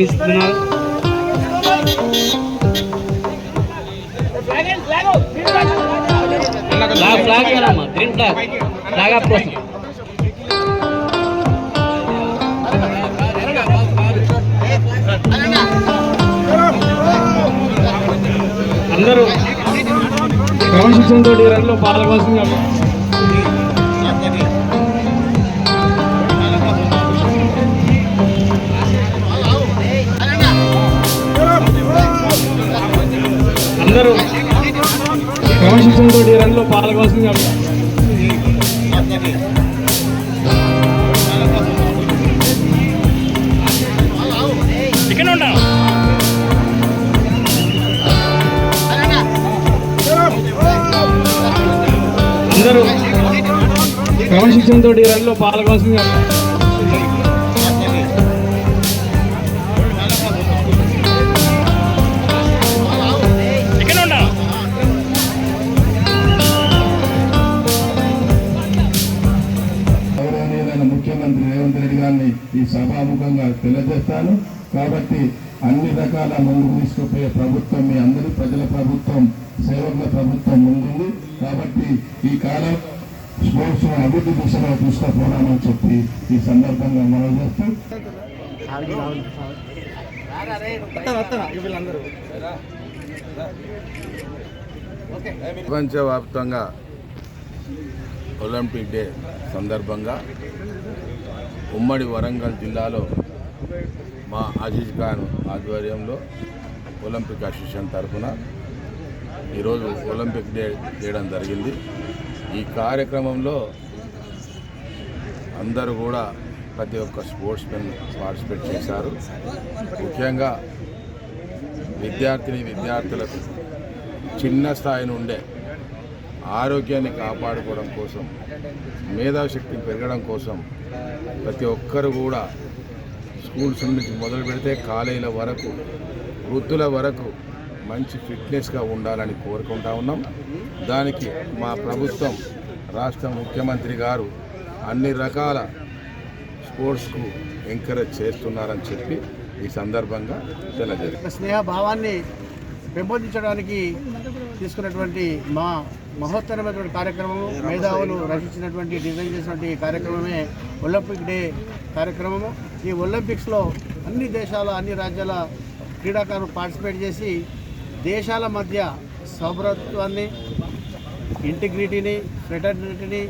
ఇస్తున్నారు flag flag ఇవ్వాలమ్మా green flag flag off కోసం. అందరూ క్రమశిక్షణతో రన్లో క్రమశిక్షణతో ఈ రన్లో పాల్గొల్సిందిగా ఇక్కడ ఉంటాం అందరూ క్రమశిక్షణతో ఈ రన్లో పాల్గొల్సిందిగా ఈ సభాముఖంగా తెలియజేస్తాను. కాబట్టి అన్ని రకాల ముందుకు తీసుకుపోయే ప్రభుత్వం మీ అందరి ప్రజల ప్రభుత్వం సేవకుల ప్రభుత్వం ముందుంది. కాబట్టి ఈ కాలం స్పోర్ట్స్ అభివృద్ధి దిశలో తీసుకుపోవాలని చెప్పి ఈ సందర్భంగా మనం చేస్తూ ప్రపంచవ్యాప్తంగా ఒలింపిక్ డే సందర్భంగా ఉమ్మడి వరంగల్ జిల్లాలో మా అజీజ్ ఖాన్ ఆధ్వర్యంలో ఒలింపిక్ అసోసియేషన్ తరఫున ఈరోజు ఒలింపిక్ డే చేయడం జరిగింది. ఈ కార్యక్రమంలో అందరూ కూడా ప్రతి ఒక్క స్పోర్ట్స్ మెన్ పార్టిసిపేట్ చేశారు. ముఖ్యంగా విద్యార్థిని విద్యార్థులకు చిన్న స్థాయి నుండే ఆరోగ్యాన్ని కాపాడుకోవడం కోసం మేధాశక్తి పెరగడం కోసం ప్రతి ఒక్కరు కూడా స్కూల్స్ నుంచి మొదలు పెడితే కాలేజీల వరకు వృద్ధుల వరకు మంచి ఫిట్నెస్గా ఉండాలని కోరుకుంటా ఉన్నాం. దానికి మా ప్రభుత్వం రాష్ట్ర ముఖ్యమంత్రి గారు అన్ని రకాల స్పోర్ట్స్కు ఎంకరేజ్ చేస్తున్నారని చెప్పి ఈ సందర్భంగా తెలియజేస్తారు స్నేహ భావాన్ని పెంపొందించడానికి తీసుకున్నటువంటి మా మహోత్తరమైనటువంటి కార్యక్రమము మేధావులు రచించినటువంటి డిజైన్ చేసినటువంటి ఈ కార్యక్రమమే ఒలింపిక్ డే కార్యక్రమము. ఈ ఒలింపిక్స్లో అన్ని దేశాల అన్ని రాజ్యాల క్రీడాకారులు పార్టిసిపేట్ చేసి దేశాల మధ్య సౌభ్రత్వాన్ని ఇంటిగ్రిటీని ఫ్రెటర్నిటీని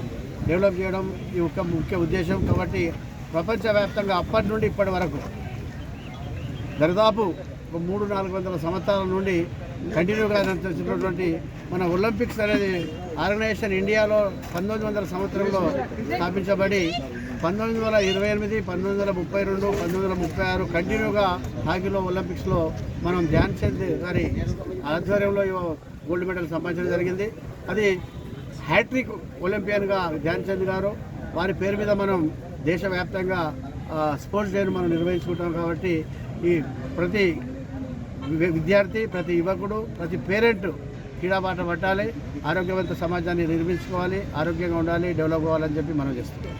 డెవలప్ చేయడం ఈ ఒక ముఖ్య ఉద్దేశం. కాబట్టి ప్రపంచవ్యాప్తంగా అప్పటి నుండి ఇప్పటి వరకు దరిదాపు ఒక మూడు నాలుగు వందల సంవత్సరాల నుండి కంటిన్యూగా నడిచినటువంటి మన ఒలింపిక్స్ అనేది ఆర్గనైజేషన్ ఇండియాలో పంతొమ్మిది వందల సంవత్సరంలో స్థాపించబడి పంతొమ్మిది వందల ఇరవై ఎనిమిది పంతొమ్మిది వందల ముప్పై రెండు పంతొమ్మిది వందల ముప్పై ఆరు కంటిన్యూగా హాకీలో ఒలింపిక్స్లో మనం ధ్యాన్ చంద్ గారి ఆధ్వర్యంలో గోల్డ్ మెడల్ సంపాదించడం జరిగింది. అది హ్యాట్రిక్ ఒలింపియన్గా ధ్యాన్ చంద్ గారు వారి పేరు మీద మనం దేశవ్యాప్తంగా స్పోర్ట్స్ డేను మనం నిర్వహించుకుంటాం కాబట్టి ఈ ప్రతి విద్యార్థి ప్రతి యువకుడు ప్రతి పేరెంట్ క్రీడాబాట పట్టాలి ఆరోగ్యవంత సమాజాన్ని నిర్మించుకోవాలి ఆరోగ్యంగా ఉండాలి డెవలప్ అవ్వాలని చెప్పి మనం చేస్తున్నాం.